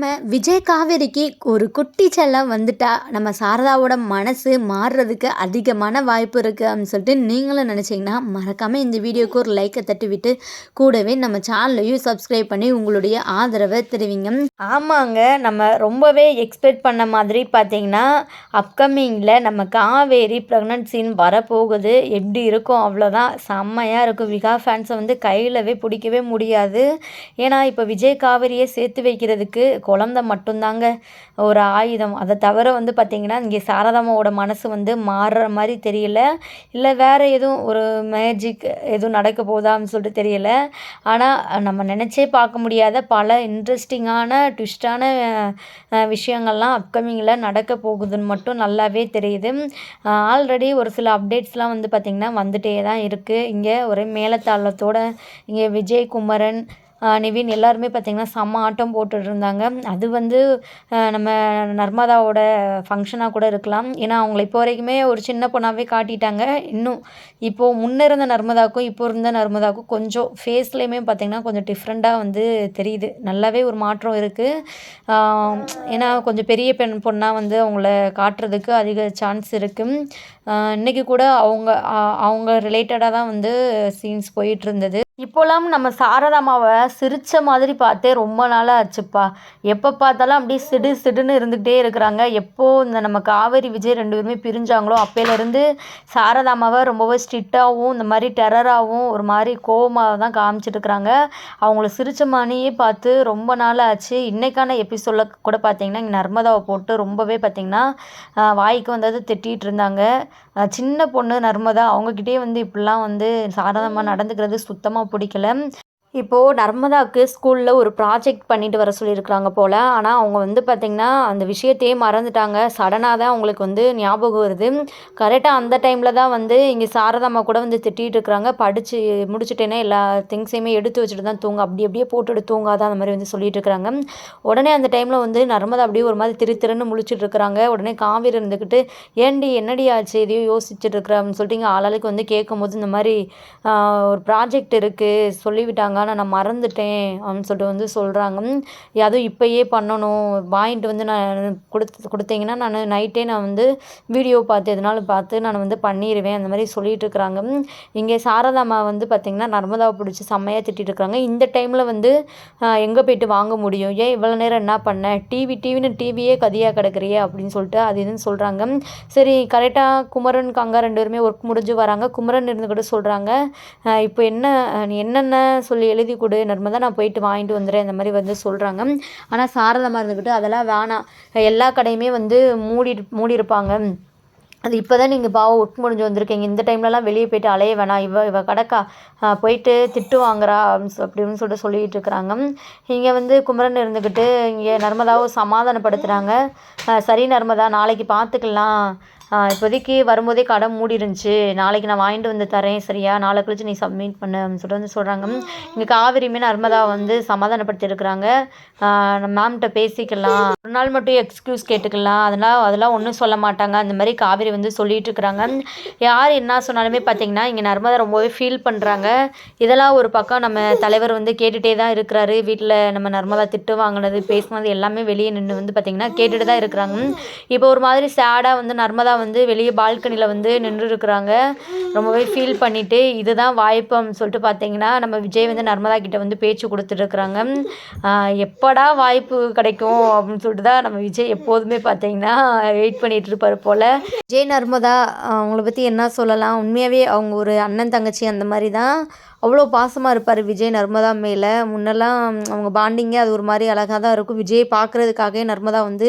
நம்ம விஜய் காவேரிக்கு ஒரு குட்டி செல்லம் வந்துட்டா நம்ம சாரதாவோட மனசு மாறுறதுக்கு அதிகமான வாய்ப்பு இருக்குது அப்படின்னு சொல்லிட்டு நீங்களும் நினச்சிங்கன்னா மறக்காமல் இந்த வீடியோக்கு ஒரு லைக்கை தட்டிவிட்டு கூடவே நம்ம சேனலையும் சப்ஸ்கிரைப் பண்ணி உங்களுடைய ஆதரவை தெரிவிங்க. ஆமாங்க நம்ம ரொம்பவே எக்ஸ்பெக்ட் பண்ண மாதிரி பார்த்தீங்கன்னா அப்கமிங்கில் நம்ம காவேரி ப்ரெக்னன்சின்னு வரப்போகுது. எப்படி இருக்கும் அவ்வளோதான் செம்மையாக இருக்கும். விகா ஃபேன்ஸை வந்து கையிலவே பிடிக்கவே முடியாது. ஏன்னா இப்போ விஜய் காவேரியை சேர்த்து வைக்கிறதுக்கு குழந்த மட்டும்தாங்க ஒரு ஆயுதம். அதை தவிர வந்து பார்த்திங்கன்னா இங்கே சாரதாமாவோட மனசு வந்து மாறுற மாதிரி தெரியல. இல்லை வேறு எதுவும் ஒரு மேஜிக் எதுவும் நடக்க போதான்னு சொல்லிட்டு தெரியல. ஆனால் நம்ம நினச்சே பார்க்க முடியாத பல இன்ட்ரெஸ்டிங்கான ட்விஸ்டான விஷயங்கள்லாம் அப்கமிங்கில் நடக்க போகுதுன்னு மட்டும் நல்லாவே தெரியுது. ஆல்ரெடி ஒரு சில அப்டேட்ஸ்லாம் வந்து பார்த்திங்கன்னா வந்துட்டே தான் இருக்குது இங்கே ஒரே மேலத்தாளத்தோட இங்கே விஜய் குமரன் நிவின் எல்லாருமே பார்த்திங்கன்னா செம்ம ஆட்டம் போட்டுட்டு இருந்தாங்க. அது வந்து நம்ம நர்மதாவோட ஃபங்க்ஷனாக கூட இருக்கலாம். ஏன்னா அவங்கள இப்போ வரைக்குமே ஒரு சின்ன பொண்ணாகவே காட்டிட்டாங்க. இன்னும் இப்போது முன்னே இருந்த நர்மதாவுக்கும் இப்போ இருந்த நர்மதாவுக்கும் கொஞ்சம் ஃபேஸ்லேயுமே பார்த்திங்கன்னா கொஞ்சம் டிஃப்ரெண்ட்டாக வந்து தெரியுது. நல்லாவே ஒரு மாற்றம் இருக்குது ஏன்னா கொஞ்சம் பெரிய பெண் பொண்ணாக வந்து அவங்கள காட்டுறதுக்கு அதிக சான்ஸ் இருக்குது இன்றைக்கி கூட அவங்க அவங்க ரிலேட்டடாக தான் வந்து சீன்ஸ் போயிட்டு இருந்தது. இப்போலாம் நம்ம சாரதாமாவை சிரித்த மாதிரி பார்த்தே ரொம்ப நாளாக ஆச்சுப்பா எப்போ பார்த்தாலும் அப்படியே சிடு சிடுன்னு இருந்துகிட்டே இருக்கிறாங்க. எப்போது இந்த நம்ம காவேரி விஜய் ரெண்டு பேருமே பிரிஞ்சாங்களோ அப்போலேருந்து சாரதாமாவை ரொம்பவே ஸ்ட்ரிக்டாகவும் இந்த மாதிரி டெரராகவும் ஒரு மாதிரி கோவமாக தான் காமிச்சிட்ருக்குறாங்க அவங்கள சிரித்த மாதிரியே பார்த்து ரொம்ப நாள் ஆச்சு இன்றைக்கான எபிசோடில் கூட பார்த்தீங்கன்னா இங்கே நர்மதாவை போட்டு ரொம்பவே பார்த்திங்கன்னா வாய்க்கு வந்தது திட்டிகிட்டு இருந்தாங்க. சின்ன பொண்ணு நர்மதா அவங்கக்கிட்டே வந்து இப்படிலாம் வந்து சாரதாமா நடந்துக்கிறது சுத்தமாக பிடிக்கல. இப்போது நர்மதாவுக்கு ஸ்கூலில் ஒரு ப்ராஜெக்ட் பண்ணிட்டு வர சொல்லியிருக்கிறாங்க போல். ஆனால் அவங்க வந்து பார்த்திங்கன்னா அந்த விஷயத்தையே மறந்துட்டாங்க. சடனாக தான் அவங்களுக்கு வந்து ஞாபகம் வருது. கரெக்டாக அந்த டைமில் தான் வந்து இங்கே சாரதாம்மா கூட வந்து திட்டிகிட்டு இருக்கிறாங்க. படித்து முடிச்சுட்டேன்னா எல்லா திங்ஸையுமே எடுத்து வச்சுட்டு தான் தூங்க. அப்படி அப்படியே போட்டுட்டு தூங்காதான் அந்த மாதிரி வந்து சொல்லிட்டு இருக்கிறாங்க. உடனே அந்த டைமில் வந்து நர்மதா அப்படியே ஒரு மாதிரி திரு திருன்னு முழிச்சிட்டு இருக்கிறாங்க. உடனே காவேரி இருந்துக்கிட்டு ஏண்டி என்னடி ஆச்சு? எதையோ யோசிச்சுட்டு இருக்கிறான்னு சொல்லிட்டு இங்கே ஆளாளுக்கு வந்து கேட்கும்போது இந்த மாதிரி ஒரு ப்ராஜெக்ட் இருக்குது சொல்லிவிட்டாங்க. ஆனால் நான் மறந்துட்டேன் அப்படின்னு சொல்லிட்டு வந்து சொல்கிறாங்க அதுவும் இப்போயே பண்ணணும். வாங்கிட்டு வந்து நான் கொடுத்து கொடுத்தீங்கன்னா நான் நைட்டே நான் வந்து வீடியோ பார்த்து எதனாலும் பார்த்து நான் வந்து பண்ணிடுவேன் அந்த மாதிரி சொல்லிகிட்டு இருக்கிறாங்க. இங்கே சாரதாம்மா வந்து பார்த்திங்கன்னா நர்மதாவை பிடிச்சி செம்மையாக திட்டிகிட்டு இருக்கிறாங்க. இந்த டைமில் வந்து எங்கே போய்ட்டு வாங்க முடியும்? ஏன் இவ்வளோ நேரம் என்ன பண்ண? டிவி டிவின்னு டிவியே கதியாக கிடக்குறியே அப்படின்னு சொல்லிட்டு அது இதுன்னு சொல்கிறாங்க சரி கரெக்டாக குமரன் கங்கா ரெண்டு பேருமே ஒர்க் முடிஞ்சு வராங்க. குமரன் இருந்து கூட சொல்கிறாங்க இப்போ என்ன என்னென்ன சொல்லி எழுதி கொடு நர்மதா நான் போயிட்டு வாங்கிட்டு வந்துடுறேன் இந்த மாதிரி வந்து சொல்கிறாங்க ஆனால் சாரதமாக இருந்துக்கிட்டு அதெல்லாம் வேணாம். எல்லா கடையுமே வந்து மூடி மூடியிருப்பாங்க. அது இப்போ தான் நீங்கள் பாவம் ஒட்டு முடிஞ்சு வந்திருக்கீங்க. இந்த டைம்லலாம் வெளியே போயிட்டு அலைய வேணாம். இவ இவ கடக்கா. போயிட்டு திட்டு வாங்குறா அப்படின்னு சொல்லிட்டு சொல்லிகிட்டு இருக்கிறாங்க. இங்கே வந்து குமரன் இருந்துக்கிட்டு இங்கே நர்மதாவை சமாதானப்படுத்துகிறாங்க சரி நர்மதா நாளைக்கு பார்த்துக்கலாம் இப்போதைக்கு வரும்போதே கடை மூடி இருந்துச்சு நாளைக்கு நான் வாங்கிட்டு வந்து தரேன் சரியா? நாளை கழிச்சு நீ சப்மிட் பண்ணு அப்படின்னு சொல்லிட்டு வந்து சொல்கிறாங்க இங்கே காவிரியுமே நர்மதா வந்து சமாதானப்படுத்தியிருக்கிறாங்க. மேம்கிட்ட பேசிக்கலாம். ஒரு நாள் மட்டும் எக்ஸ்கியூஸ் கேட்டுக்கலாம். அதெல்லாம் அதெல்லாம் ஒன்றும் சொல்ல மாட்டாங்க. அந்த மாதிரி காவிரி வந்து சொல்லிட்டு இருக்கிறாங்க யார் என்ன சொன்னாலுமே பார்த்தீங்கன்னா இங்கே நர்மதா ரொம்பவே ஃபீல் பண்ணுறாங்க இதெல்லாம் ஒரு பக்கம் நம்ம தலைவர் வந்து கேட்டுகிட்டே தான் இருக்கிறாரு. வீட்டில் நம்ம நர்மதா திட்டு வாங்கினது பேசினது எல்லாமே வெளியே நின்று வந்து பார்த்திங்கன்னா கேட்டுட்டு தான் இருக்கிறாங்க. இப்போ ஒரு மாதிரி சேடாக வந்து நர்மதா வந்து வெளியே பால்கனியில் வந்து நின்றுருக்குறாங்க. ரொம்பவே ஃபீல் பண்ணிவிட்டு இதுதான் வாய்ப்புன்னு சொல்லிட்டு பார்த்தீங்கன்னா நம்ம விஜய் வந்து நர்மதா கிட்டே வந்து பேச்சு கொடுத்துட்ருக்குறாங்க எப்படா வாய்ப்பு கிடைக்கும் அப்படின்னு சொல்லிட்டு தான் நம்ம விஜய் எப்போதுமே பார்த்தீங்கன்னா வெயிட் பண்ணிகிட்டு இருப்பார் போல். விஜய் நர்மதா அவங்கள பற்றி என்ன சொல்லலாம்? உண்மையாகவே அவங்க ஒரு அண்ணன் தங்கச்சி அந்த மாதிரி தான். அவ்வளோ பாசமாக இருப்பார் விஜய் நர்மதா மேலே. முன்னெல்லாம் அவங்க பாண்டிங்கே அது ஒரு மாதிரி அழகாக தான் இருக்கும். விஜய் பார்க்குறதுக்காகவே நர்மதா வந்து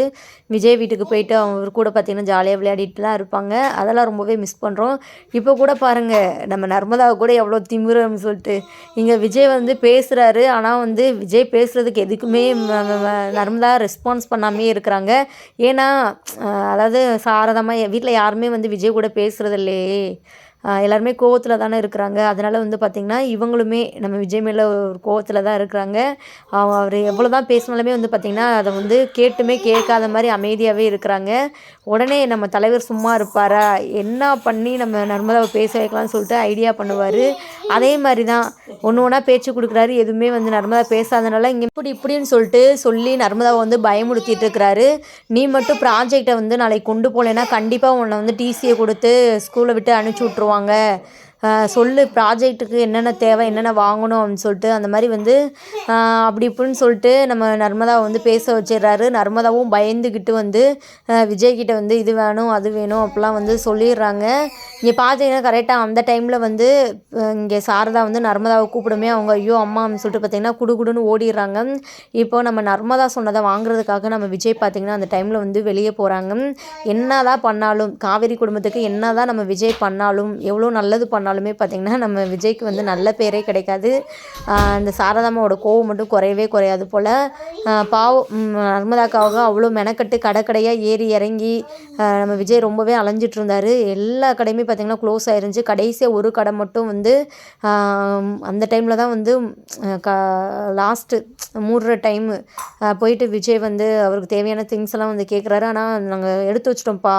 விஜய் வீட்டுக்கு போயிட்டு அவர் கூட பார்த்திங்கன்னா ஜாலியாக விளையாடிட்டுலாம் இருப்பாங்க. அதெல்லாம் ரொம்பவே மிஸ் பண்ணுறோம் இப்போ கூட பாருங்கள் நம்ம நர்மதாவை கூட எவ்வளோ திமுறன்னு சொல்லிட்டு. இங்கே விஜய் வந்து பேசுகிறாரு ஆனால் வந்து விஜய் பேசுகிறதுக்கு எதுக்குமே நர்மதா ரெஸ்பான்ஸ் பண்ணாமே இருக்கிறாங்க. ஏன்னா அதாவது சாரதமாக வீட்டில் யாருமே வந்து விஜய் கூட பேசுகிறது இல்லையே எல்லாருமே கோவத்தில் தானே இருக்கிறாங்க. அதனால் வந்து பார்த்திங்கன்னா இவங்களுமே நம்ம விஜய் மேலே ஒரு கோவத்தில் தான் இருக்கிறாங்க. அவர் எவ்வளோ தான் பேசினாலுமே வந்து பார்த்திங்கன்னா அதை வந்து கேட்டுமே கேட்காத மாதிரி அமைதியாகவே இருக்கிறாங்க. உடனே நம்ம தலைவர் சும்மா இருப்பாரா? என்ன பண்ணி நம்ம நர்மதாவை பேச வைக்கலாம்னு சொல்லிட்டு ஐடியா பண்ணுவார். அதே மாதிரி தான் ஒன்று ஒன்றா பேச்சு கொடுக்குறாரு. எதுவுமே வந்து நர்மதா பேசாதனால இங்கே இப்படி இப்படின்னு சொல்லிட்டு சொல்லி நர்மதாவை வந்து பயமுறுத்திட்டு இருக்கிறாரு. நீ மட்டும் ப்ராஜெக்டை வந்து நாளைக்கு கொண்டு போகலைன்னா கண்டிப்பாக உன்னை வந்து டிசியை கொடுத்து ஸ்கூலை விட்டு அனுப்பிச்சி விட்ருவோம் பண்ணுவாங்க. சொல்லு ப்ராஜெக்ட்டுக்கு என்னென்ன தேவை என்னென்ன வாங்கணும் அப்படின்னு சொல்லிட்டு அந்த மாதிரி வந்து அப்படி இப்படின்னு சொல்லிட்டு நம்ம நர்மதாவை வந்து பேச வச்சிடுறாரு. நர்மதாவும் பயந்துக்கிட்டு வந்து விஜய்கிட்ட வந்து இது வேணும் அது வேணும் அப்படிலாம் வந்து சொல்லிடுறாங்க. இங்கே பார்த்தீங்கன்னா கரெக்டாக அந்த டைமில் வந்து இங்கே சாரதா வந்து நர்மதாவை கூப்பிடுமே அவங்க ஐயோ அம்மா அப்படின்னு சொல்லிட்டு பார்த்தீங்கன்னா குடுகுடுன்னு ஓடிடுறாங்க. இப்போ நம்ம நர்மதா சொன்னதை வாங்குறதுக்காக நம்ம விஜய் பார்த்தீங்கன்னா அந்த டைமில் வந்து வெளியே போகிறாங்க என்ன தான் பண்ணாலும் காவேரி குடும்பத்துக்கு என்னதான் நம்ம விஜய் பண்ணாலும் எவ்வளோ நல்லது பண்ணாலும் பார்த்திங்கன்னா நம்ம விஜய்க்கு வந்து நல்ல பேரே கிடைக்காது. அந்த சாரதாமாவோட கோவம் மட்டும் குறையவே குறையாது போல். பாவம் ம், நர்மதாக்காக அவ்வளோ மெனக்கட்டு கடை கடையாக ஏறி இறங்கி நம்ம விஜய் ரொம்பவே அலைஞ்சிட்டு இருந்தார் எல்லா கடையுமே பார்த்திங்கன்னா க்ளோஸ் ஆயிருந்துச்சு. கடைசியாக ஒரு கடை மட்டும் வந்து அந்த டைமில் தான் வந்து க லாஸ்ட்டு மூடுற டைமு போயிட்டு விஜய் வந்து அவருக்கு தேவையான திங்ஸ் எல்லாம் வந்து கேட்குறாரு ஆனால் நாங்கள் எடுத்து வச்சிட்டோம்ப்பா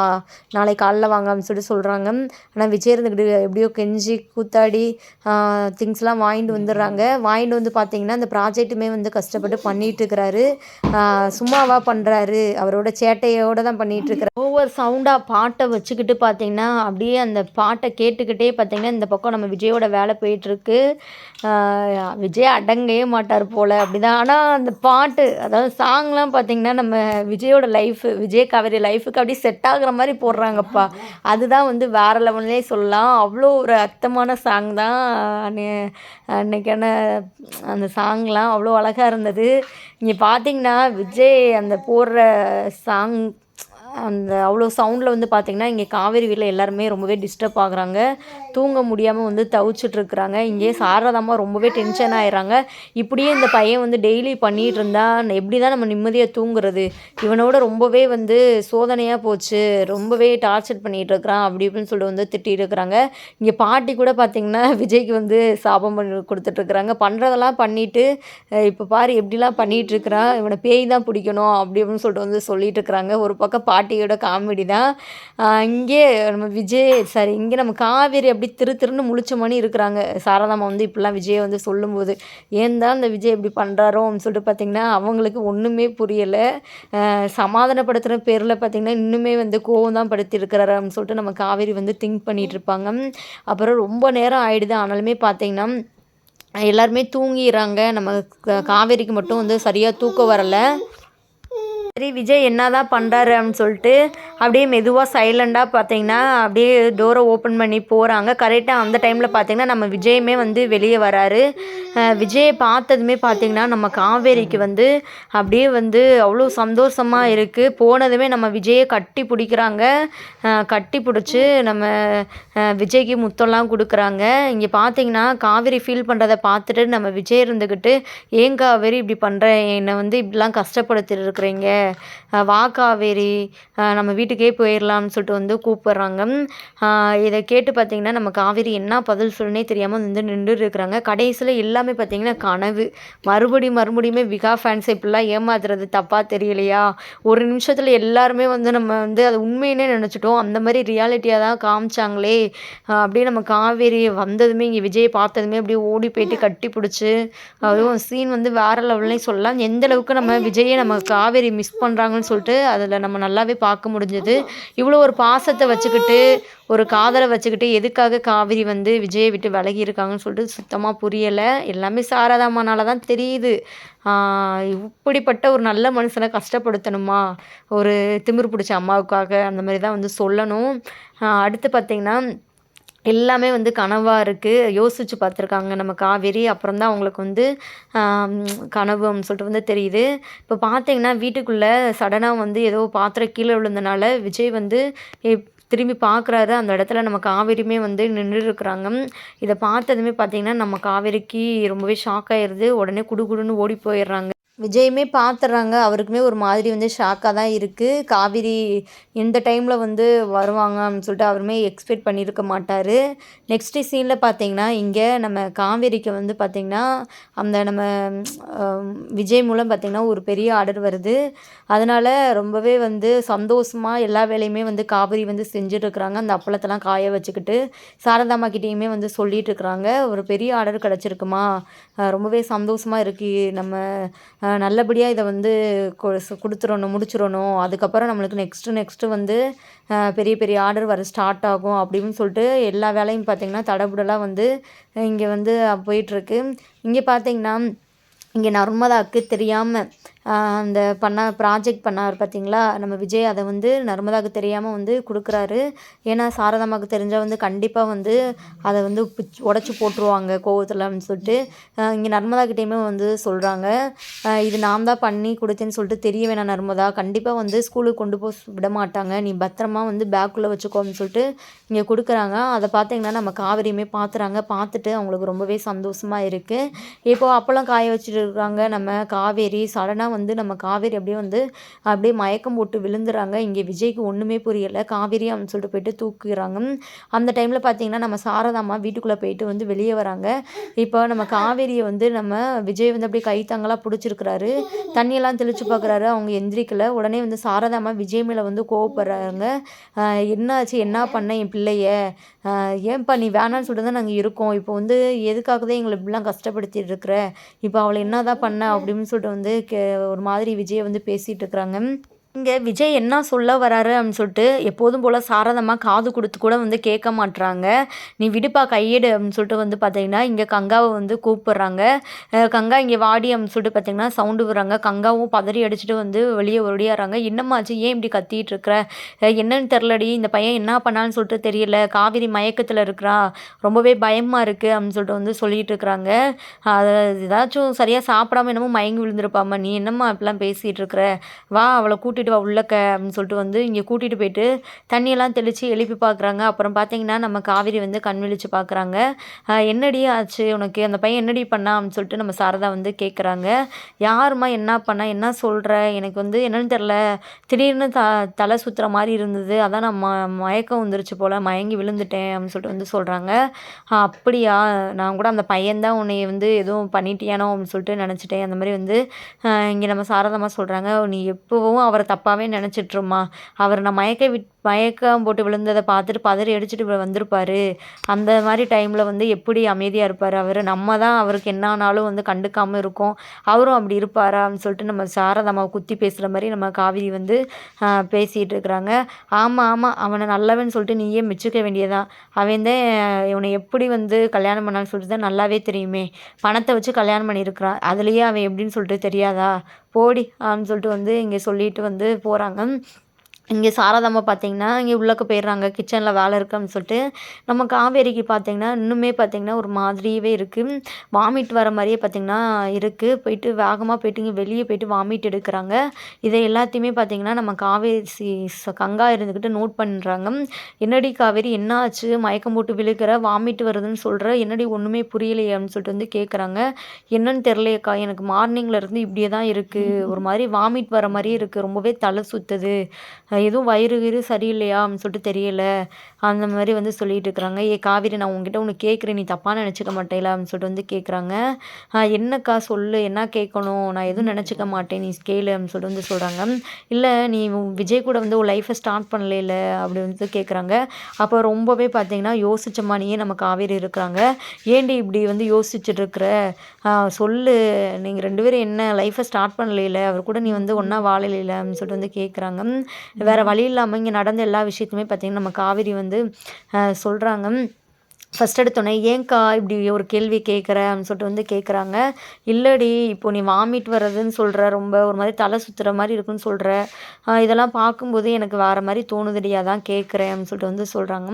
நாளைக்கு காலைல வாங்க அப்படின்னு சொல்லிட்டு சொல்கிறாங்க ஆனால் விஜய் இருந்துக்கிட்டு எப்படியோ கெஞ்சி கூத்தாடி திங்ஸ்லாம் வாங்கிட்டு வந்துடுறாங்க. வாங்கிட்டு வந்து பார்த்தீங்கன்னா அந்த ப்ராஜெக்ட்டுமே வந்து கஷ்டப்பட்டு பண்ணிட்டு இருக்கிறாரு சும்மாவா பண்ணுறாரு அவரோட சேட்டையோடு தான் பண்ணிட்டு இருக்கிறாரு ஒவ்வொரு சவுண்டாக பாட்டை வச்சுக்கிட்டு பார்த்தீங்கன்னா அப்படியே அந்த பாட்டை கேட்டுக்கிட்டே பார்த்தீங்கன்னா இந்த பக்கம் நம்ம விஜயோட வேலை போயிட்டுருக்கு. விஜய் அடங்கவே மாட்டார் போல் அப்படிதான். ஆனால் அந்த பாட்டு அதாவது சாங்லாம் பார்த்தீங்கன்னா நம்ம விஜயோட லைஃப் விஜய் காவேரி லைஃபுக்கு அப்படியே செட் ஆகுற மாதிரி போடுறாங்கப்பா. அதுதான் வந்து வேற லெவல்லே சொல்லலாம். அவ்வளோ ஒரு அர்த்தமான சாங் தான். அன்னை- அன்னைக்கான அந்த சாங்லாம் அவ்வளோ அழகாக இருந்தது. இங்கே பார்த்தீங்கன்னா விஜய் அந்த போடுற சாங் அந்த அவ்வளோ சவுண்டில் வந்து பார்த்திங்கன்னா இங்கே காவேரி வீட்டில் எல்லாருமே ரொம்பவே டிஸ்டர்ப் ஆகுறாங்க. தூங்க முடியாமல் வந்து தவிச்சிட்ருக்குறாங்க இங்கே சாரதாம்மா ரொம்பவே டென்ஷன் ஆயிடுறாங்க இப்படியே இந்த பையன் வந்து டெய்லி பண்ணிகிட்டு இருந்தா எப்படி தான் நம்ம நிம்மதியாக தூங்குறது? இவனோட ரொம்பவே வந்து சோதனையாக போச்சு. ரொம்பவே டார்ச்சர் பண்ணிகிட்டு இருக்கிறான் அப்படி இப்படின்னு சொல்லிட்டு வந்து திட்டிகிட்டு இருக்கிறாங்க. இங்கே பாட்டி கூட பார்த்திங்கன்னா விஜய்க்கு வந்து சாபம் பண்ணி கொடுத்துட்ருக்குறாங்க பண்ணுறதெல்லாம் பண்ணிவிட்டு இப்போ பாரு எப்படிலாம் பண்ணிகிட்டு இருக்கிறான் இவனை பேய் தான் பிடிக்கணும் அப்படி அப்படின்னு சொல்லிட்டு வந்து சொல்லிகிட்டு இருக்கிறாங்க. ஒரு பக்கம் பாட்டியோட காமெடி தான். இங்கே நம்ம விஜய் சாரி இங்கே நம்ம காவேரி அப்படி திரு திருன்னு முழிச்ச மணி இருக்கிறாங்க. சாரதாமா வந்து இப்படிலாம் விஜயை வந்து சொல்லும்போது ஏன் தான் இந்த விஜய் இப்படி பண்ணுறாரோ அப்படின்னு சொல்லிட்டு பார்த்திங்கன்னா அவங்களுக்கு ஒன்றுமே புரியலை. சமாதானப்படுத்துகிற பேரில் பார்த்திங்கன்னா இன்னுமே வந்து கோவம் தான் படுத்திருக்கிறாரு அப்படின்னு சொல்லிட்டு நம்ம காவேரி வந்து திங்க் பண்ணிகிட்டு இருப்பாங்க. அப்புறம் ரொம்ப நேரம் ஆகிடுது ஆனாலுமே பார்த்திங்கன்னா எல்லாருமே தூங்கிடுறாங்க. நம்ம காவேரிக்கு மட்டும் வந்து சரியாக தூக்கம் வரலை. சரி விஜய் என்னதான் பண்ணுறாரு அப்படின்னு சொல்லிட்டு அப்படியே மெதுவாக சைலண்டாக பார்த்தீங்கன்னா அப்படியே டோரை ஓப்பன் பண்ணி போகிறாங்க கரெக்டாக அந்த டைமில் பார்த்தீங்கன்னா நம்ம விஜயுமே வந்து வெளியே வராரு. விஜயை பார்த்ததுமே பார்த்தீங்கன்னா நம்ம காவேரிக்கு வந்து அப்படியே வந்து அவ்வளோ சந்தோஷமாக இருக்குது போனதுமே நம்ம விஜயை கட்டி பிடிக்கிறாங்க. கட்டி பிடிச்சி நம்ம விஜய்க்கு முத்தம்லாம் கொடுக்குறாங்க. இங்கே பார்த்தீங்கன்னா காவேரி ஃபீல் பண்ணுறத பார்த்துட்டு நம்ம விஜய் இருந்துக்கிட்டு ஏன் காவேரி இப்படி பண்ணுற என்னை வந்து இப்படிலாம் கஷ்டப்படுத்திட்டு இருக்கிறீங்க. வா காவேரி நம்ம வீட்டுக்கே போயிடலாம்னு சொல்லிட்டு வந்து கூப்பிட்றாங்க. இதை கேட்டு பார்த்தீங்கன்னா நம்ம காவேரி என்ன பதில் சொல்லனே தெரியாமல் வந்து நின்று இருக்கிறாங்க. கடைசியில் எல்லாமே பார்த்திங்கன்னா கனவு. மறுபடியும் மறுபடியுமே விகா ஃபேன்ஸை இப்படிலாம் ஏமாத்துறது தப்பாக தெரியலையா? ஒரு நிமிஷத்தில் எல்லாருமே வந்து நம்ம வந்து அது உண்மையினே நினச்சிட்டோம். அந்த மாதிரி ரியாலிட்டியாக தான் காமிச்சாங்களே. அப்படியே நம்ம காவேரி வந்ததுமே இங்கே விஜய் பார்த்ததுமே அப்படியே ஓடி போயிட்டு கட்டி பிடிச்சி அதுவும் சீன் வந்து வேற லெவல்லையும் சொல்லலாம். எந்த அளவுக்கு நம்ம விஜயை நம்ம காவேரி மிஸ் பண்ணுறாங்கன்னு சொல்லிட்டு அதில் நம்ம நல்லாவே பார்க்க முடிஞ்சது. இவ்வளோ ஒரு பாசத்தை வச்சுக்கிட்டு ஒரு காதலை வச்சுக்கிட்டு எதுக்காக காவிரி வந்து விஜயை விட்டு விலகி இருக்காங்கன்னு சொல்லிட்டு சுத்தமாக புரியலை. எல்லாமே சாரதாமானால தான் தெரியுது. இப்படிப்பட்ட ஒரு நல்ல மனுஷனை கஷ்டப்படுத்தணுமா? ஒரு திமிரு பிடிச்ச அம்மாவுக்காக அந்த மாதிரி தான் வந்து சொல்லணும். அடுத்து பார்த்திங்கன்னா எல்லாமே வந்து கனவாக இருக்குது யோசித்து பார்த்துருக்காங்க. நம்ம காவேரி அப்புறம் தான் அவங்களுக்கு வந்து கனவு அப்படின்னு சொல்லிட்டு வந்து தெரியுது. இப்போ பார்த்தீங்கன்னா வீட்டுக்குள்ளே சடனாக வந்து ஏதோ பாத்திரம் கீழே விழுந்தனால விஜய் வந்து திரும்பி பார்க்குறாரு அந்த இடத்துல நம்ம காவேரியுமே வந்து நின்றுருக்குறாங்க இதை பார்த்ததுமே பார்த்தீங்கன்னா நம்ம காவேரிக்கு ரொம்பவே ஷாக் ஆயிடுது உடனே குடுகுடுன்னு ஓடி போயிடுறாங்க. விஜயுமே பார்த்துட்றாங்க அவருக்குமே ஒரு மாதிரி வந்து ஷாக்காக தான் இருக்குது காவிரி இந்த டைமில் வந்து வருவாங்க அப்படின்னு சொல்லிட்டு அவருமே எக்ஸ்பெக்ட் பண்ணியிருக்க மாட்டார். நெக்ஸ்ட்டு சீனில் பார்த்தீங்கன்னா இங்கே நம்ம காவேரிக்கு வந்து பார்த்திங்கன்னா அந்த நம்ம விஜய் மூலம் பார்த்திங்கன்னா ஒரு பெரிய ஆர்டர் வருது. அதனால் ரொம்பவே வந்து சந்தோஷமாக எல்லா வேலையுமே வந்து காவிரி வந்து செஞ்சுட்ருக்குறாங்க. அந்த அப்பளத்தெல்லாம் காய வச்சுக்கிட்டு சாரதாமா கிட்டேயுமே வந்து சொல்லிகிட்ருக்குறாங்க ஒரு பெரிய ஆர்டர் கிடச்சிருக்குமா? ரொம்பவே சந்தோஷமாக இருக்குது நம்ம நல்லபடியாக இதை வந்து கொடுத்துடணும் முடிச்சிடணும். அதுக்கப்புறம் நம்மளுக்கு நெக்ஸ்ட்டு நெக்ஸ்ட்டு வந்து பெரிய பெரிய ஆர்டர் வர ஸ்டார்ட் ஆகும் அப்படின்னு சொல்லிட்டு எல்லா வேலையும் பார்த்திங்கன்னா தடபுடலாக வந்து இங்கே வந்து போயிட்டுருக்கு இங்கே பார்த்திங்கன்னா இங்கே நர்மதாவுக்கு தெரியாமல் அந்த பண்ண ப்ராஜெக்ட் பண்ணார் பார்த்தீங்களா நம்ம விஜய் அதை வந்து நர்மதாவுக்கு தெரியாமல் வந்து கொடுக்குறாரு. ஏன்னா சாரதாமாவுக்கு தெரிஞ்சால் வந்து கண்டிப்பாக வந்து அதை வந்து பிச் உடச்சி போட்டுருவாங்க கோவத்தில் அப்படின்னு சொல்லிட்டு இங்கே நர்மதா கிட்டேயுமே வந்து சொல்கிறாங்க இது நான் தான் பண்ணி கொடுத்தேன்னு சொல்லிட்டு தெரிய வேணாம் நர்மதா. கண்டிப்பாக வந்து ஸ்கூலுக்கு கொண்டு போ விட மாட்டாங்க. நீ பத்திரமா வந்து பேக்குள்ளே வச்சுக்கோ அப்படின்னு சொல்லிட்டு இங்கே கொடுக்குறாங்க. அதை பார்த்தீங்கன்னா நம்ம காவிரியுமே பார்த்துறாங்க பார்த்துட்டு அவங்களுக்கு ரொம்பவே சந்தோஷமாக இருக்குது இப்போது அப்போல்லாம் காய வச்சுட்டு இருக்காங்க நம்ம காவேரி. சடனாக வந்து நம்ம காவேரி அப்படியே வந்து அப்படியே மயக்கம் போட்டு விழுந்துறாங்க. இங்கே விஜய்க்கு ஒன்றுமே புரியலை. காவேரி அப்படின்னு சொல்லிட்டு போயிட்டு தூக்குறாங்க. அந்த டைமில் பார்த்தீங்கன்னா நம்ம சாரதாம்மா வீட்டுக்குள்ளே போயிட்டு வந்து வெளியே வராங்க. இப்போ நம்ம காவேரியை வந்து நம்ம விஜய் வந்து அப்படியே கைத்தாங்களாக பிடிச்சிருக்கிறாரு. தண்ணியெல்லாம் தெளித்து பார்க்குறாரு அவங்க எந்திரிக்கல. உடனே வந்து சாரதாம்மா விஜய் மேலே வந்து கோவப்படுறாங்க. என்னாச்சு? என்ன பண்ண என் பிள்ளைய? ஏன்ப்பா நீ வேணான்னு சொல்லிட்டு தான் நாங்கள் இருக்கோம். இப்போ வந்து எதுக்காக தான் எங்களை இப்படிலாம் கஷ்டப்படுத்திட்டு இருக்கிற? இப்போ அவளை என்ன தான் பண்ண அப்படின்னு சொல்லிட்டு வந்து கே ஒரு மாதிரி விஜயை வந்து பேசிகிட்டு இருக்கிறாங்க. இங்கே விஜய் என்ன சொல்ல வராரு அப்படின்னு சொல்லிட்டு எப்போதும் போல் சாரதமாக காது கொடுத்து கூட வந்து கேட்க மாட்டுறாங்க நீ விடுப்பா கையெடு அப்படின்னு சொல்லிட்டு வந்து பார்த்தீங்கன்னா இங்கே கங்காவை வந்து கூப்பிட்றாங்க. கங்கா இங்கே வாடி அப்படின்னு சொல்லிட்டு பார்த்தீங்கன்னா சவுண்டு விடுறாங்க. கங்காவும் பதறி அடிச்சுட்டு வந்து வெளியே ஒடியாடுறாங்க என்னம்மாச்சு ஏன் இப்படி கத்திட்டு இருக்கிற? என்னன்னு தெரிலடி இந்த பையன் என்ன பண்ணான்னு சொல்லிட்டு தெரியல. காவிரி மயக்கத்தில் இருக்கிறா. ரொம்பவே பயமாக இருக்குது அப்படின்னு சொல்லிட்டு வந்து சொல்லிகிட்டு இருக்கிறாங்க. அதை ஏதாச்சும் சரியாக சாப்பிடாம என்னமோ மயங்கி விழுந்திருப்பாம்மா. நீ என்னம்மா இப்படிலாம் பேசிகிட்டு இருக்கிற? வா அவளை கூட்டி கூட்டிகிட்டு வா உள்ளக்க அப்படின்னு சொல்லிட்டு வந்து இங்கே கூட்டிகிட்டு போயிட்டு தண்ணியெல்லாம் தெளித்து எழுப்பி பார்க்குறாங்க அப்புறம் பார்த்தீங்கன்னா நம்ம காவேரி வந்து கண் விழிச்சு பார்க்குறாங்க என்னடி ஆச்சு உனக்கு? அந்த பையன் என்னடி பண்ணா அப்படின்னு சொல்லிட்டு நம்ம சாரதா வந்து கேட்குறாங்க யாருமா என்ன பண்ணா? என்ன சொல்கிற எனக்கு வந்து என்னன்னு தெரில திடீர்னு த தலை சுற்றுற மாதிரி இருந்தது. அதான் நான் ம மயக்கம் வந்துருச்சு போல். மயங்கி விழுந்துட்டேன் அப்படின்னு சொல்லிட்டு வந்து சொல்கிறாங்க அப்படியா? நான் கூட அந்த பையன்தான் உன்னை வந்து எதுவும் பண்ணிட்டியானோ அப்படின்னு சொல்லிட்டு நினச்சிட்டேன். அந்த மாதிரி வந்து இங்கே நம்ம சாரதமாக சொல்கிறாங்க நீ எப்போவும் அவரை தப்பாகவே நினச்சிட்ருமா அவர் நான் மயக்க விட் மயக்கம் போட்டு விழுந்ததை பார்த்துட்டு பதறி அடிச்சுட்டு வந்திருப்பார். அந்த மாதிரி டைமில் வந்து எப்படி அமைதியாக இருப்பார் அவர்? நம்ம தான் அவருக்கு என்ன ஆனாலும் வந்து கண்டுக்காமல் இருக்கோம். அவரும் அப்படி இருப்பாரான்னு சொல்லிட்டு நம்ம சாரதாமாவை குத்தி பேசுகிற மாதிரி நம்ம காவிரி வந்து பேசிகிட்டு இருக்கிறாங்க. ஆமாம் ஆமாம் அவனை நல்லவன் சொல்லிட்டு நீயே மிச்சிக்க வேண்டியதான் அவன் தான் இவனை எப்படி வந்து கல்யாணம் பண்ணான்னு சொல்லிட்டு தான் நல்லாவே தெரியுமே. பணத்தை வச்சு கல்யாணம் பண்ணியிருக்கிறான் அதுலேயே அவன் எப்படின்னு சொல்லிட்டு தெரியாதா? போடி அப்படின்னு சொல்லிட்டு வந்து இங்கே சொல்லிட்டு வந்து போகிறாங்க இங்கே சாரதாம்மா பார்த்தீங்கன்னா இங்கே உள்ளக்க போயிடுறாங்க கிச்சனில் வேலை இருக்குன்னு சொல்லிட்டு நம்ம காவேரிக்கு பார்த்தீங்கன்னா இன்னுமே பார்த்தீங்கன்னா ஒரு மாதிரியவே இருக்குது வாமிட் வர மாதிரியே பார்த்தீங்கன்னா இருக்குது போயிட்டு வேகமாக போயிட்டு இங்கே வெளியே போயிட்டு வாமிட் எடுக்கிறாங்க. இதை எல்லாத்தையுமே பார்த்தீங்கன்னா நம்ம காவேரி கங்கா இருந்துக்கிட்டு நோட் பண்ணுறாங்க என்னடி காவேரி என்ன ஆச்சு மயக்கம் போட்டு விழுக்கிற வாமிட் வருதுன்னு சொல்கிற என்னடி ஒன்றுமே புரியலையே அப்படின்னு சொல்லிட்டு வந்து கேட்குறாங்க என்னன்னு தெரிலையக்கா எனக்கு மார்னிங்கில் இருந்து இப்படியே தான் இருக்குது ஒரு மாதிரி வாமிட் வர மாதிரியே இருக்குது ரொம்பவே தலை சுற்றுது எதுவும் வயிறு கீறு சரியில்லையா அப்படின்னு சொல்லிட்டு தெரியல. அந்த மாதிரி வந்து சொல்லிட்டு இருக்கிறாங்க. ஏ காவிரி நான் உங்ககிட்ட ஒன்று கேட்குறேன் நீ தப்பாக நினச்சிக்க மாட்டேல அப்படின்னு சொல்லிட்டு வந்து கேட்குறாங்க என்னக்கா சொல்லு? என்ன கேட்கணும் நான் எதுவும் நினச்சிக்க மாட்டேன். நீ கேளு அப்படின்னு சொல்லிட்டு வந்து சொல்கிறாங்க இல்லை நீ விஜய் கூட வந்து உன் லைஃப்பை ஸ்டார்ட் பண்ணல அப்படி வந்து கேட்குறாங்க அப்போ ரொம்பவே பார்த்தீங்கன்னா யோசிச்ச மாதிரியே நம்ம காவேரி இருக்கிறாங்க. ஏண்டி இப்படி வந்து யோசிச்சுட்டு இருக்கிற? சொல்லு. நீங்கள் ரெண்டு பேரும் என்ன லைஃப்பை ஸ்டார்ட் பண்ணல அவர் கூட நீ வந்து ஒன்றா வாழலையில அப்படின்னு சொல்லிட்டு வந்து கேட்குறாங்க வேறு வழி இல்லாமல் இங்கே நடந்த எல்லா விஷயத்தையுமே பார்த்திங்கன்னா நம்ம காவேரி வந்து சொல்கிறாங்க ஃபஸ்ட் எடுத்தோடனே ஏன்க்கா இப்படி ஒரு கேள்வி கேட்குற அப்படின்னு சொல்லிட்டு வந்து கேட்குறாங்க இல்லடி இப்போ நீ வாமிட் வர்றதுன்னு சொல்கிற ரொம்ப ஒரு மாதிரி தலை சுற்றுற மாதிரி இருக்குன்னு சொல்கிற இதெல்லாம் பார்க்கும்போது எனக்கு வேறு மாதிரி தோணுதடியாக தான் கேட்குறேன் அப்படின்னு சொல்லிட்டு வந்து சொல்கிறாங்க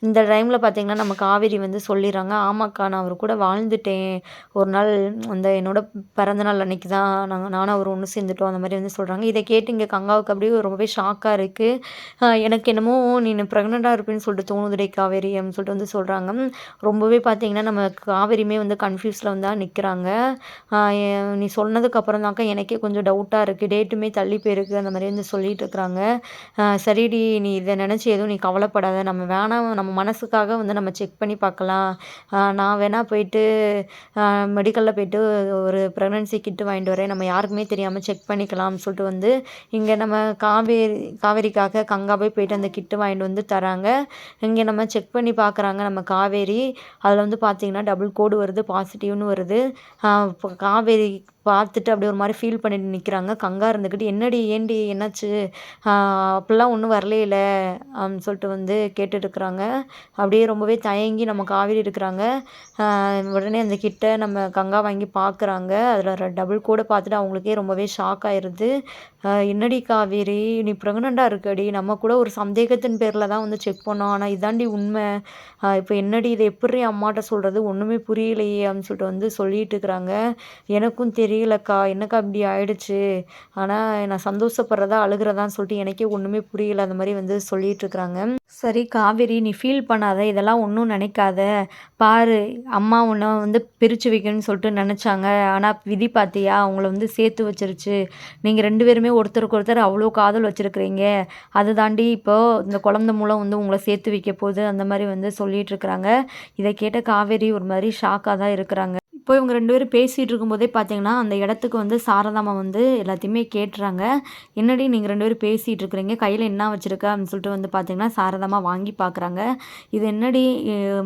இந்த டைமில் பார்த்திங்கன்னா நம்ம காவேரி வந்து சொல்லிடுறாங்க ஆமாக்கா நான் அவர் கூட வாழ்ந்துட்டேன். ஒரு நாள் அந்த என்னோடய பிறந்த நாள் அன்றைக்கி தான் நாங்கள் நானும் அவர் ஒன்று சேர்ந்துட்டோம் அந்த மாதிரி வந்து சொல்கிறாங்க இதை கேட்டு இங்கே கங்காவுக்கு அப்படியே ரொம்பவே ஷாக்காக இருக்குது எனக்கு என்னமோ நீ ப்ரெக்னெண்ட்டாக இருப்பேன்னு சொல்லிட்டு தோணுதுடே காவேரி அப்படின்னு சொல்லிட்டு வந்து சொல்கிறாங்க ரொம்பவே பார்த்திங்கன்னா நம்ம காவேரியுமே வந்து கன்ஃப்யூஸில் வந்து தான் நிற்கிறாங்க நீ சொன்னதுக்கப்புறம் தான்க்கா எனக்கே கொஞ்சம் டவுட்டாக இருக்குது டேட்டுமே தள்ளி போயிருக்கு அந்த மாதிரி வந்து சொல்லிட்டு இருக்கிறாங்க. சரிடி நீ இதை நினச்சி எதுவும் நீ கவலைப்படாத. நம்ம வேணாம் நம்ம மனசுக்காக வந்து நம்ம செக் பண்ணி பார்க்கலாம். நான் வேணால் போயிட்டு மெடிக்கலில் போயிட்டு ஒரு ப்ரெக்னன்சி கிட்டு வாங்கிட்டு வரேன். நம்ம யாருக்குமே தெரியாமல் செக் பண்ணிக்கலாம்னு சொல்லிட்டு வந்து இங்கே நம்ம காவேரி காவேரிக்காக கங்கா போய் போயிட்டு அந்த கிட்டு வாங்கிட்டு வந்து தராங்க. இங்கே நம்ம செக் பண்ணி பார்க்குறாங்க. நம்ம காவேரி அதில் வந்து பார்த்திங்கன்னா டபுள் கோடு வருது பாசிட்டிவ்னு வருது. காவேரி பார்த்துட்டு அப்படியே ஒரு மாதிரி ஃபீல் பண்ணிட்டு நிற்கிறாங்க கங்கா இருந்துக்கிட்டு என்னடி ஏண்டி என்னாச்சு? அப்படிலாம் ஒன்றும் வரலையில அப்படின்னு சொல்லிட்டு வந்து கேட்டுட்ருக்குறாங்க அப்படியே ரொம்பவே தயங்கி நம்ம காவேரி இருக்கிறாங்க. உடனே அந்த கிட்ட நம்ம கங்கா வாங்கி பார்க்குறாங்க அதில் டபுள் கூட பார்த்துட்டு அவங்களுக்கே ரொம்பவே ஷாக் ஆயிடுது என்னடி காவேரி நீ ப்ரெக்னெண்ட்டாக இருக்கடி. நம்ம கூட ஒரு சந்தேகத்தின் பேரில் தான் வந்து செக் பண்ணோம். ஆனால் இதாண்டி உண்மை. இப்போ என்னடி இதை எப்படி அம்மாட்ட சொல்கிறது ஒன்றுமே புரியலையே அப்படின்னு சொல்லிட்டு வந்து சொல்லிட்டு இருக்கிறாங்க. எனக்கும் தெரியும் தெரியலக்கா என்னக்கா இப்படி ஆயிடுச்சு? ஆனால் நான் சந்தோஷப்படுறதா அழுகிறதான்னு சொல்லிட்டு எனக்கே ஒன்றுமே புரியல. அந்த மாதிரி வந்து சொல்லிகிட்ருக்குறாங்க சரி காவேரி நீ ஃபீல் பண்ணாத. இதெல்லாம் ஒன்றும் நினைக்காத. பாரு அம்மா உன்னை வந்து பிரித்து வைக்கணும்னு சொல்லிட்டு நினச்சாங்க. ஆனால் விதி பார்த்தியா அவங்கள வந்து சேர்த்து வச்சிருச்சு. நீங்கள் ரெண்டு பேருமே ஒருத்தருக்கு ஒருத்தர் அவ்வளோ காதல் வச்சுருக்குறீங்க. அது தாண்டி இப்போது இந்த குழந்த மூலம் வந்து உங்களை சேர்த்து வைக்க போகுது. அந்த மாதிரி வந்து சொல்லிகிட்ருக்குறாங்க இதை கேட்ட காவேரி ஒரு மாதிரி ஷாக்காக தான் இருக்கிறாங்க. இப்போ இவங்க ரெண்டு பேரும் பேசிகிட்டு இருக்கும்போதே பார்த்தீங்கன்னா அந்த இடத்துக்கு வந்து சாரதாமா வந்து எல்லாத்தையுமே கேட்டுறாங்க. என்னடி நீங்கள் ரெண்டு பேரும் பேசிகிட்டு இருக்கிறீங்க? கையில் என்ன வச்சுருக்க? அப்படின்னு சொல்லிட்டு வந்து பார்த்தீங்கன்னா சாரதாமா வாங்கி பார்க்குறாங்க இது என்னடி?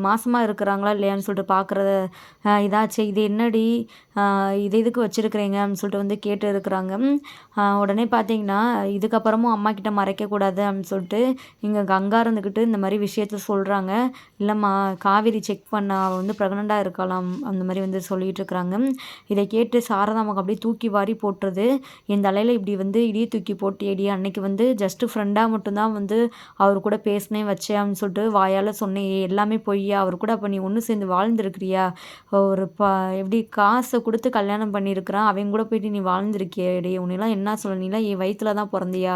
மாசமாக இருக்கிறாங்களா இல்லையான்னு சொல்லிட்டு பார்க்குறத இதாச்சு. இது என்னடி? இது இதுக்கு வச்சுருக்கிறீங்க? அப்படின்னு சொல்லிட்டு வந்து கேட்டு இருக்கிறாங்க. உடனே பார்த்தீங்கன்னா இதுக்கப்புறமும் அம்மா கிட்ட மறைக்கக்கூடாது அப்படின்னு சொல்லிட்டு இங்கே கங்கா இருந்துக்கிட்டு இந்த மாதிரி விஷயத்த சொல்கிறாங்க இல்லைம்மா காவேரி செக் பண்ண வந்து ப்ரெக்னெண்ட்டாக இருக்கலாம். அந்த மாதிரி வந்து சொல்லிகிட்டு இருக்கிறாங்க இதை கேட்டு சாரதாமாக்கு அப்படியே தூக்கி வாரி போட்டுறது என் தலையில் இப்படி வந்து இடியை தூக்கி போட்டியடி அன்னைக்கு வந்து ஜஸ்ட்டு ஃப்ரெண்டாக மட்டும்தான் வந்து அவர் கூட பேசினேன் வச்சேன் அப்படின்னு சொல்லிட்டு வாயால் சொன்னேன். எல்லாமே பொய்யா? அவர் கூட அப்போ நீ ஒன்று சேர்ந்து வாழ்ந்துருக்கிறியா? ஒரு ப எப்படி காசை கொடுத்து கல்யாணம் பண்ணியிருக்கிறான். அவங்க கூட போயிட்டு நீ வாழ்ந்துருக்கியடி உன்னெல்லாம் என்ன சொல்ல? நீலாம் என் வயிற்றில் தான் பிறந்தியா?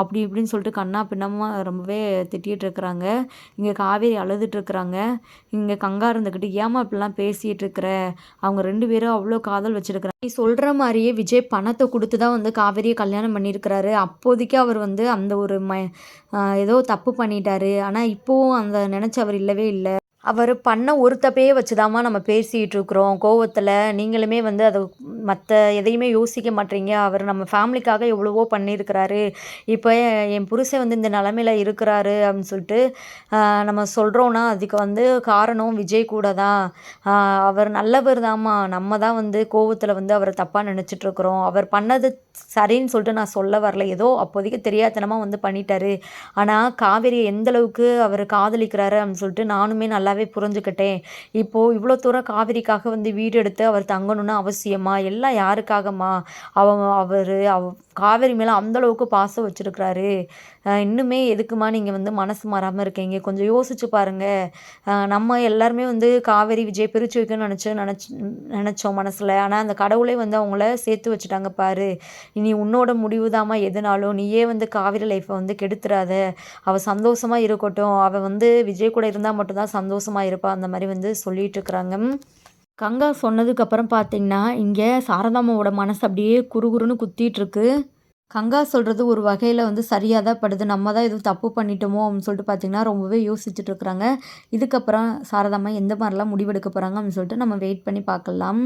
அப்படி இப்படின்னு சொல்லிட்டு கண்ணா பின்னமாக ரொம்பவே திட்டிகிட்டு இருக்கிறாங்க இங்கே காவேரி அழுதுட்டு இருக்கிறாங்க இங்கே கங்கா இருந்துக்கிட்டு ஏமா இப்படிலாம் பேசிகிட்டு இருக்கிற அவங்க ரெண்டு பேரும் அவ்வளோ காதல் வச்சிருக்கிறாங்க. நீ சொல்கிற மாதிரியே விஜய் பணத்தை கொடுத்து தான் வந்து காவேரியை கல்யாணம் பண்ணியிருக்கிறாரு. அப்போதைக்கு அவர் வந்து அந்த ஒரு ம ஏதோ தப்பு பண்ணிட்டாரு. ஆனால் இப்போவும் அந்த நினச்சி அவர் இல்லவே இல்லை. அவர் பண்ண ஒரு தப்பையே வச்சுதாம்மா நம்ம பேசிகிட்டு இருக்கிறோம் கோவத்தில் நீங்களுமே வந்து அதை மற்ற எதையுமே யோசிக்க மாட்டீங்க. அவர் நம்ம ஃபேமிலிக்காக எவ்வளவோ பண்ணியிருக்கிறாரு. இப்போ என் புருஷன் வந்து இந்த நிலமையில இருக்கிறாரு அப்படின்னு சொல்லிட்டு நம்ம சொல்கிறோன்னா அதுக்கு வந்து காரணம் விஜய் கூட தான். அவர் நல்லவர் தாம்மா. நம்ம தான் வந்து கோவத்தில் வந்து அவரை தப்பாக நினச்சிட்ருக்குறோம். அவர் பண்ணது சரின்னு சொல்லிட்டு நான் சொல்ல வரல. ஏதோ அப்போதைக்கு தெரியாதனமாக வந்து பண்ணிட்டாரு. ஆனால் காவேரியை எந்தளவுக்கு அவர் காதலிக்கிறாரு அப்படின்னு சொல்லிட்டு நானுமே நல்லா நல்லாவே புரிஞ்சுக்கிட்டேன். இப்போது இவ்வளோ தூரம் காவிரிக்காக வந்து வீடு எடுத்து அவர் தங்கணும்னு அவசியமா? எல்லாம் யாருக்காகம்மா? அவ அவர் அவ காவேரி மேலே அந்தளவுக்கு பாசம் வச்சுருக்கிறாரு. இன்னுமே எதுக்குமா நீங்கள் வந்து மனசு மாறாமல் இருக்கீங்க? கொஞ்சம் யோசிச்சு பாருங்கள் நம்ம எல்லாருமே வந்து காவேரி விஜய் பிரித்து வைக்கணும்னு நினச்சி நினச்சி நினச்சோம் மனசில். ஆனால் அந்த கடவுளே வந்து அவங்கள சேர்த்து வச்சுட்டாங்க பாரு. இனி உன்னோட முடிவு தாம்மா எதுனாலும். நீயே வந்து காவேரி லைஃப்பை வந்து கெடுத்துறாத. அவள் சந்தோஷமாக இருக்கட்டும். அவள் வந்து விஜய் கூட இருந்தால் மட்டும்தான் சந்தோஷமாக இருப்பாள் அந்த மாதிரி வந்து சொல்லிட்டு இருக்கிறாங்க. கங்கா சொன்னதுக்கப்புறம் பார்த்தீங்கன்னா இங்கே சாரதாமாவோட மனசு அப்படியே குறுகுறுன்னு குத்திகிட்ருக்கு கங்கா சொல்கிறது ஒரு வகையில் வந்து சரியாக தான் படுது. நம்ம தான் எதுவும் தப்பு பண்ணிட்டோமோ அப்படின்னு சொல்லிட்டு பார்த்தீங்கன்னா ரொம்பவே யோசிச்சுட்டு இருக்கிறாங்க. இதுக்கப்புறம் சாரதாம்மா எந்த மாதிரிலாம் முடிவெடுக்க போகிறாங்க அப்படின்னு சொல்லிட்டு நம்ம வெயிட் பண்ணி பார்க்கலாம்.